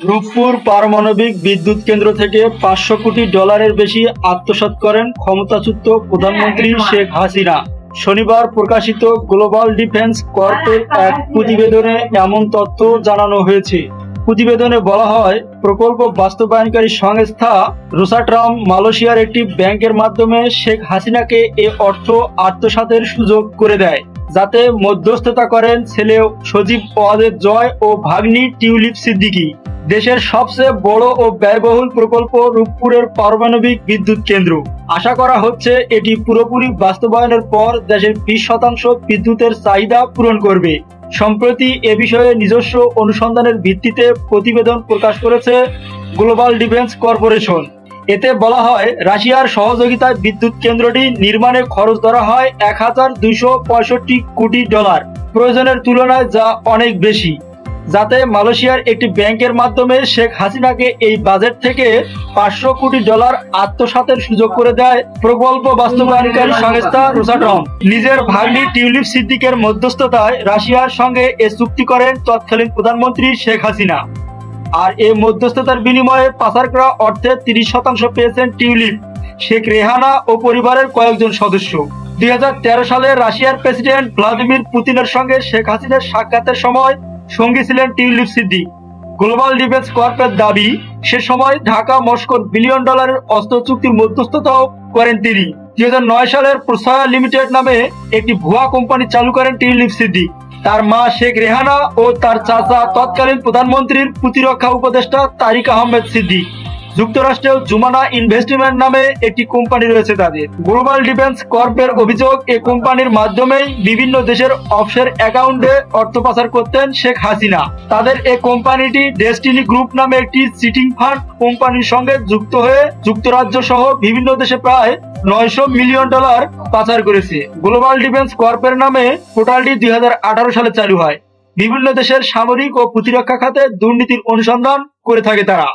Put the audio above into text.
রূপপুর পারমাণবিক বিদ্যুৎ কেন্দ্র থেকে পাঁচশো কোটি ডলারের বেশি আত্মসাৎ করেন ক্ষমতাচ্যুত প্রধানমন্ত্রী শেখ হাসিনা। শনিবার প্রকাশিত গ্লোবাল ডিফেন্স কর্পের এক প্রতিবেদনে এমন তথ্য জানানো হয়েছে। প্রতিবেদনে বলা হয়, প্রকল্প বাস্তবায়নকারী সংস্থা রোসাট্রাম মালয়েশিয়ার একটি ব্যাংকের মাধ্যমে শেখ হাসিনাকে এ অর্থ আত্মসাতের সুযোগ করে দেয়। যাতে মধ্যস্থতা করেন ছেলে সজীব ওয়াজেদ জয় ও ভাগ্নি টিউলিপ সিদ্দিকী। দেশের সবচেয়ে বড় ও ব্যয়বহুল প্রকল্প রূপপুরের পারমাণবিক বিদ্যুৎ কেন্দ্র। আশা করা হচ্ছে এটি পুরোপুরি বাস্তবায়নের পর দেশের বিশ শতাংশ বিদ্যুতের চাহিদা পূরণ করবে। সম্প্রতি এ বিষয়ে নিজস্ব অনুসন্ধানের ভিত্তিতে প্রতিবেদন প্রকাশ করেছে গ্লোবাল ডিফেন্স কর্পোরেশন। এতে বলা হয়, রাশিয়ার সহযোগিতায় বিদ্যুৎ কেন্দ্রটি নির্মাণে খরচ ধরা হয় এক হাজার দুইশো পঁয়ষট্টি কোটি ডলার। প্রয়োজনের তুলনায় যা অনেক বেশি। যাতে মালয়েশিয়ার একটি ব্যাংকের মাধ্যমে শেখ হাসিনাকে এই বাজেট থেকে পাঁচশো কোটি ডলার আত্মসাতের সুযোগ করে দেয় প্রকল্প বাস্তবায়নকারী সংস্থা রোসাটম। নিজের ভাগ্নি টিউলিপ সিদ্দিকের মধ্যস্থতায় রাশিয়ার সঙ্গে এ চুক্তি করেন তৎকালীন প্রধানমন্ত্রী শেখ হাসিনা। আর এই মধ্যস্থতার বিনিময়ে পাচার করা অর্থের তিরিশ শতাংশ পেয়েছেন টিউলিপ। শেখ রেহানা ও পরিবারের কয়েকজন সদস্য। দুই হাজার তেরো সালে রাশিয়ার প্রেসিডেন্ট ভ্লাদিমির পুতিনের সঙ্গে শেখ হাসিনার সাক্ষাতের সময় সঙ্গী ছিলেন টিউলিপ সিদ্দিক। গ্লোবাল ডিফেন্স কর্পের দাবি, সে সময় ঢাকা, মস্কো বিলিয়ন ডলারের অস্ত্র চুক্তির মধ্যস্থতাও করেন তিনি। দুই হাজার নয় সালের প্রসায়া লিমিটেড নামে একটি ভুয়া কোম্পানি চালু করেন টিউলিপ সিদ্দিক। তার মা শেখ রেহানা ও তার চাচা তৎকালীন প্রধানমন্ত্রীর প্রতিরক্ষা উপদেষ্টা তারিক আহমেদ সিদ্দিক। যুক্তরাষ্ট্রেও জুমানা ইনভেস্টমেন্ট নামে একটি কোম্পানি রয়েছে তাদের। গ্লোবাল ডিফেন্স কর্পের অভিযোগ এই কোম্পানির মাধ্যমেই বিভিন্ন দেশের অফশোর অ্যাকাউন্টে অর্থ পাচার করতেন শেখ হাসিনা। তাদের এই কোম্পানিটি ডেস্টিনি গ্রুপ নামে একটি সিটিং ফান্ড কোম্পানির সঙ্গে যুক্ত হয়ে যুক্তরাজ্য সহ বিভিন্ন দেশে প্রায় নয়শো মিলিয়ন ডলার পাচার করেছে। গ্লোবাল ডিফেন্স কর্পের নামে পোর্টালটি দুই হাজার আঠারো সালে চালু হয়। বিভিন্ন দেশের সামরিক ও প্রতিরক্ষা খাতে দুর্নীতির অনুসন্ধান করে থাকে তারা।